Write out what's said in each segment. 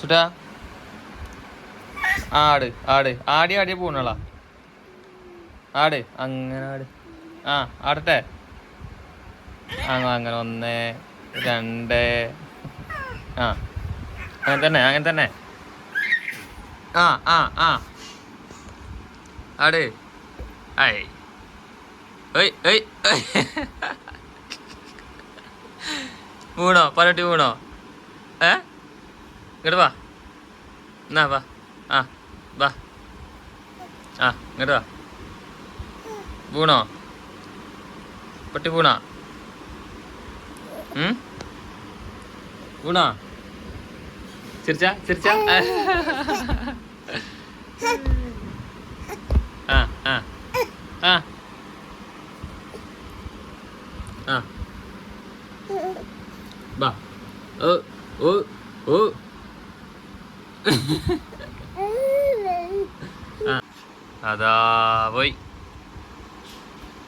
സുട്ടാ ആട് ആട്. ആടി ആടി പോണളാ. ആട് അങ്ങനെ ആട്. ആ ആടട്ടെ. അങ്ങനെ ഒന്ന് രണ്ട്. ആ അങ്ങനെ തന്നെ അങ്ങനെ തന്നെ. ആ ആ ആ. ആട്. ഏയ് ഏയ്. വീണോ? പലട്ടി വീണോ? ഏ? ഇങ്ങോട്ട് വാ. എന്നാ വാ. ആ വാ. ആ ഇങ്ങോട്ട് വാ. വീണോ? പട്ടി വീണോ? വീണോ? ചിരിച്ച ചിരിച്ച. ആ ആ. ആ. ആ. വാ. ഓ ഓ ഓ. അതാ പോയി.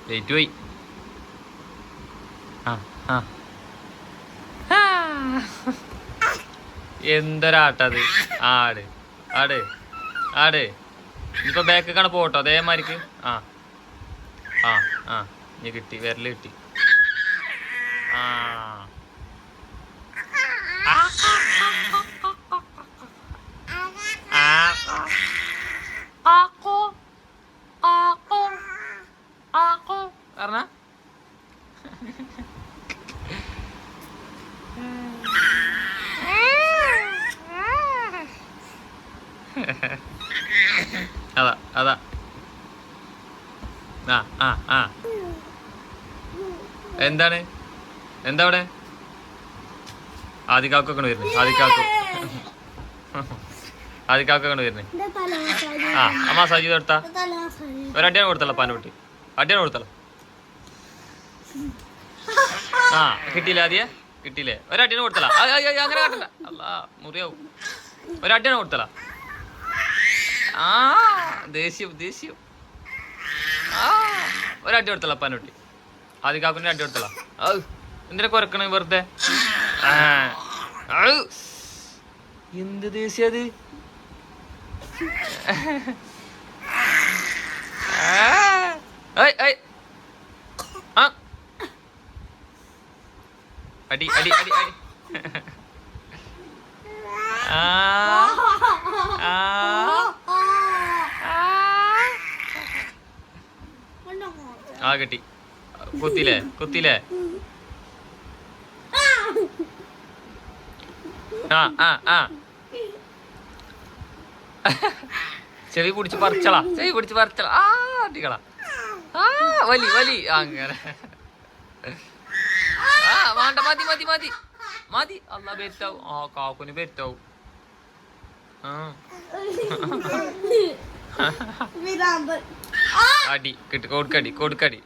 ലേറ്റ് പോയി. ആ ആ. ആ. എന്തൊരാട്ടത്. ആട്. ആട്. ആട്. ഇനിയിപ്പോ കണ പോട്ടോ അതേമാതിരിക്ക്. ആ. ആ ആ. ഇനി കിട്ടി. വിരൽ കിട്ടി. ആ. Ako. Karena? അതാ അതാ. ആ ആ ആ. എന്താണ്? എന്താ അവിടെ? ആദിക്കാക്കൊക്കെ വരുന്നത്. ആദിക്കാക്കോ ആദിക്കാക്കൊക്കെ വരുന്നത്. ആ അമ്മ സജീവ് എടുത്താ. ഒരടിയാണ് കൊടുത്തല്ലോ പാന്റെ കുട്ടി അടിയാണ് കൊടുത്തല്ലോ. ആ കിട്ടിയില്ല ആദ്യ? കിട്ടിയില്ലേ? ഒരടിയാണ് കൊടുത്തല അങ്ങനെ കാട്ടില്ല അല്ല മുറിയാവും. ഒരടിയാണ് കൊടുത്തല ആ ദേഷ്യം ദേഷ്യം. ആ ഒരടി കൊടുത്തല കുട്ടി. ആദ്യ കാക്കുന്റെ അടി കൊടുത്തല എന്തിനാ കുരക്കണേ വെറുതെ. എന്ത് ദേഷ്യം അത് ഏയ്, ഏയ്. ആ. അടി അടി അടി അടി. ആ ആ ആ. കിട്ടി. കുത്തിലേ കുത്തിലേ ആ ആ ആ. ചെവി കുടിച്ച് പറിച്ചളാ ചെവി കുടിച്ച് പറിച്ചളാ. ആ അടികളാ. ആ വലി വലി. അങ്ങനെ. വേണ്ട മതി മതി മതി. മതി. അല്ല ബെറ്റാവും ആ കാക്കുന് ബെറ്റാവും ആ. അടി കിട്ടി കൊടുക്കടി കൊടുക്കടി